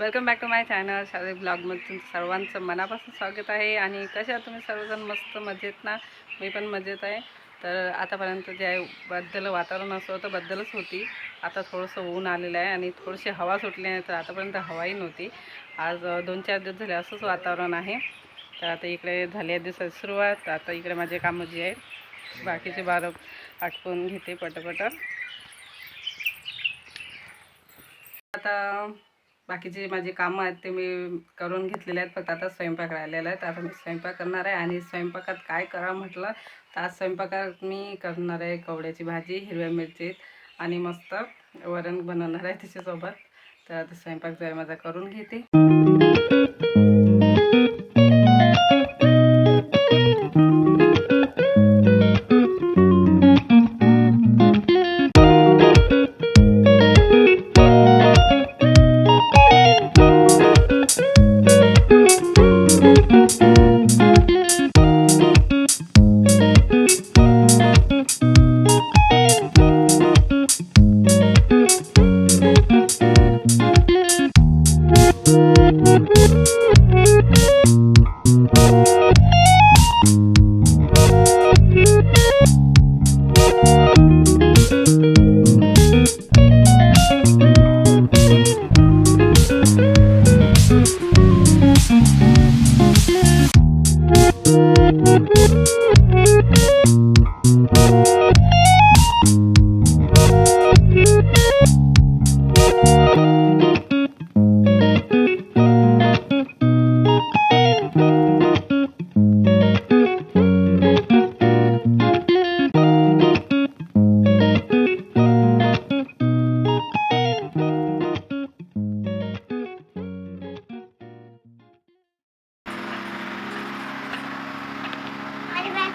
Welcome back to my channel शाळे ब्लॉगमध्ये सर्वांचं मनापासून स्वागत आहे. आणि कशा तुम्ही? सर्वजण मस्त मजेत ना? मी पण मजेत आहे. तर आतापर्यंत जे आहे बद्दल वातावरण असं होतं बद्दलच होती. आता थोडंसं ऊन आलेलं आहे आणि थोडीशी हवा सुटली आहे तर आतापर्यंत हवाही नव्हती. आज दोन चार दिवस झाले असंच वातावरण आहे. तर आता इकडे झाली आहे दिवसाची सुरुवात. आता इकडे माझे कामं जी आहेत बाकीचे बारं आटपून घेते पटपट. आता बाकीचे माझे कामं आहेत ते मी करून घेतलेले आहेत फक्त आता स्वयंपाक राहिलेला आहे. तर आता मी स्वयंपाक करणार आहे आणि स्वयंपाकात काय करा म्हटलं तर आज स्वयंपाकात मी करणार आहे कवड्याची भाजी हिरव्या मिरची आणि मस्त वरण बनवणार आहे त्याच्यासोबत तर आता स्वयंपाक जो आहे माझा करून घेते. माझी बॅग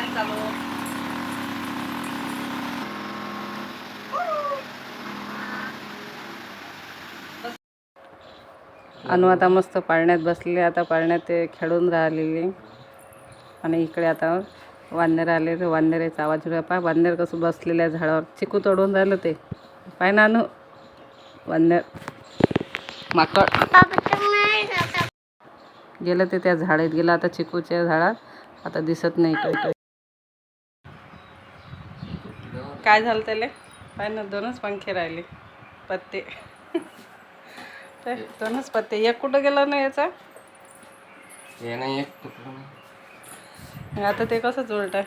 मी अनु आता मस्त पाळण्यात बसलेले आता पाळण्यात ते खेळून राहिलेले. आणि इकडे आता वांदेर आले तर वानराचा आवाज पा वांदेर कसं बसलेल्या झाडावर. चिकू तोडून राहिलं ते. पाय ना अनु. वांदेर. माकड. गेलं ते त्या झाडात. गेलं आता चिकूच्या झाडात. आता दिसत नाही काही काय झालं त्याला? पाय ना दोनच पंखे राहिले. पत्ते. दोनच पत्ते. एक कुठं गेला ना याचा? हे नाही एक तुकडं आता ते कसं जोडतं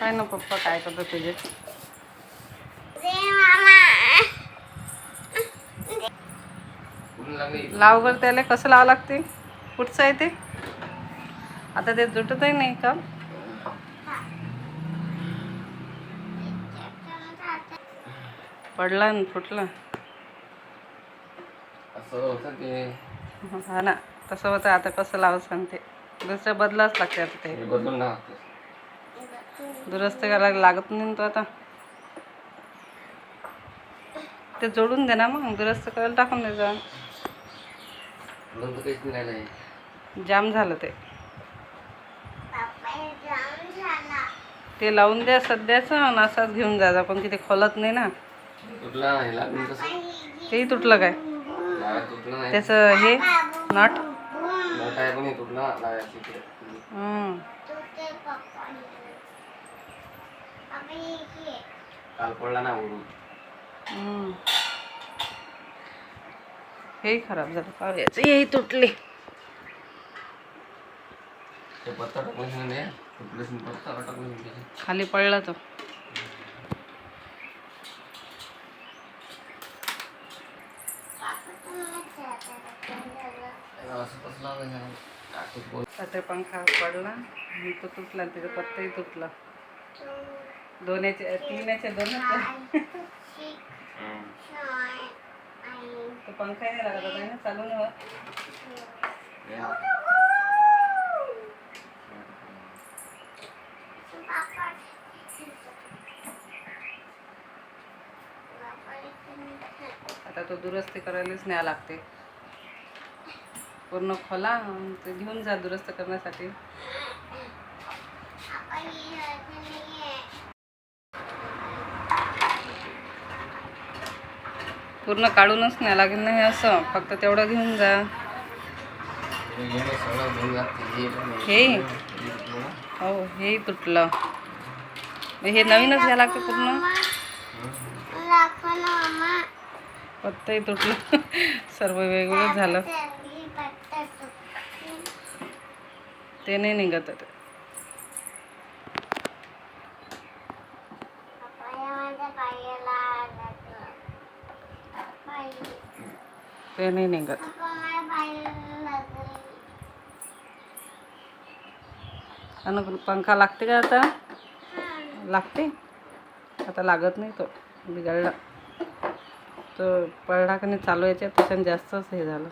काय ना पप्पा काय करतो तुझे? लागली लाव बर त्याला. कसं लावं लागते? कुठचं आहे ते? आता ते जुटतही नाही का? पडला न फुटला. असं होतं ते. हा ना तसं होतं आता कसं लावं सांगते. दुसरं बदलाच लागते आता ते. हे बदलून दुरुस्त करायला लागत नाही ना तो आता. ते जोडून दे ना मग दुरुस्त करायला टाकून दे जा जाम झालं ते. बाबा जाम झाला. ते लावून द्या सध्याच आणि असाच घेऊन जा पण तिथे खोलत नाही ना. तुटला हे लागून कसं तेही तुटलं काय? लावा तुटलं नाही. त्याचं हे नट? आहे पण हे तुटला. हम्म. काल पडला ना उडून हम्म. हेही खराब झालं. पाव याचं हेही तुटले. ते पत्ता टाकून नाही पत्ता टाकून. खाली पडला तो बाबा तुम्ही जाता. त्याला असं कसं लावायचं टाकून पंखा पडला आणि तो तुटला आणि त्याचा पत्ताही तुटला. दोन्याचे तीन याचे दोनच तो हम्म. पंखा नाही लागत होता ना? चालू नव्हत आता तो दुरुस्ती करायलाच न्या लागते. पूर्ण खोला घेऊन जा दुरुस्त करण्यासाठी. पूर्ण काढूनच न्यावं लागेल नाही असं. फक्त तेवढं घेऊन जा. हे. हे? हे. हो तुटलं हे नवीनच घ्यावं लागते पूर्ण. मम्मा पत्तही तुटलं. सर्व वेगवेगळं झालं ही पत्ता सुकली. ते नाही निघत आहे. ते नाही निघत. आणि पंखा लागते का आता? लागते. आता लागत नाही तो बिघडला. तो पडला नाही चालू यायच्या त्याच्यानं जास्तच हे झालं.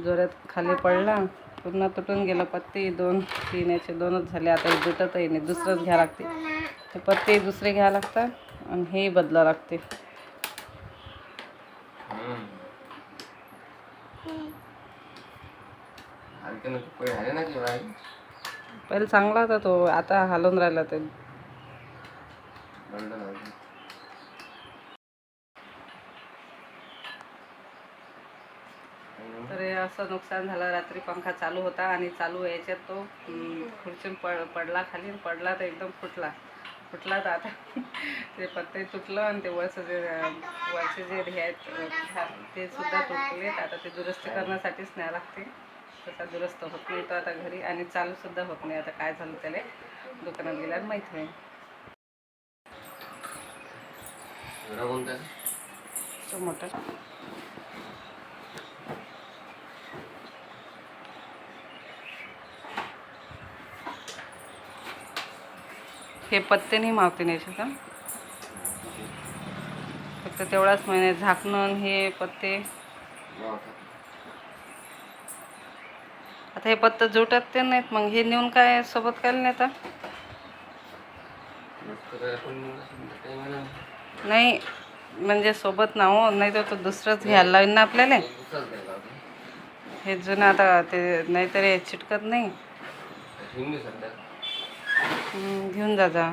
जोरात खाली पडला. पूर्ण तुटून गेलं पत्ते दोन तीन याचे दोनच झाले. आता हे तुटतही नाही दुसरंच घ्या लागते. ते पत्ते दुसरे घ्यावं लागतात आणि हे बदला लागते. पहिले चांगला होता तो आता हलून राहिला ते बंड झालं. तर हे असं नुकसान झालं रात्री पंखा चालू होता आणि चालू याच्यात तो खुर्चून पड पडला खाली पडला तर एकदम फुटला. फुटला तर आता ते पत्ते तुटलं आणि ते वरचं जे वरचे जे हे आहेत ते सुद्धा तुटलेत. आता ते दुरुस्ती करण्यासाठीच न्यावं लागते. तसा दुरुस्त होत नाही तो आता घरी आणि चालू सुद्धा होत नाही. आता काय झालं त्याला? दुकानात गेल्यावर माहीत नाही? तो मोठा. हे पत्ते नाही मावते नाही का? फक्त तेवढाच महिने झाकणं आणि हे पत्ते. आता हे पत्ते जुटत ते नाहीत. मग हे नेऊन काय सोबत काय नेता आता? नाही म्हणजे सोबत ना हो. नाही तर तो दुसरंच घ्यायला लावेल ना आपल्याला. हे जुनं आता ते नाहीतर हे चिटकत नाही ठेवून दे सध्या हम्म, घेऊन जा जा.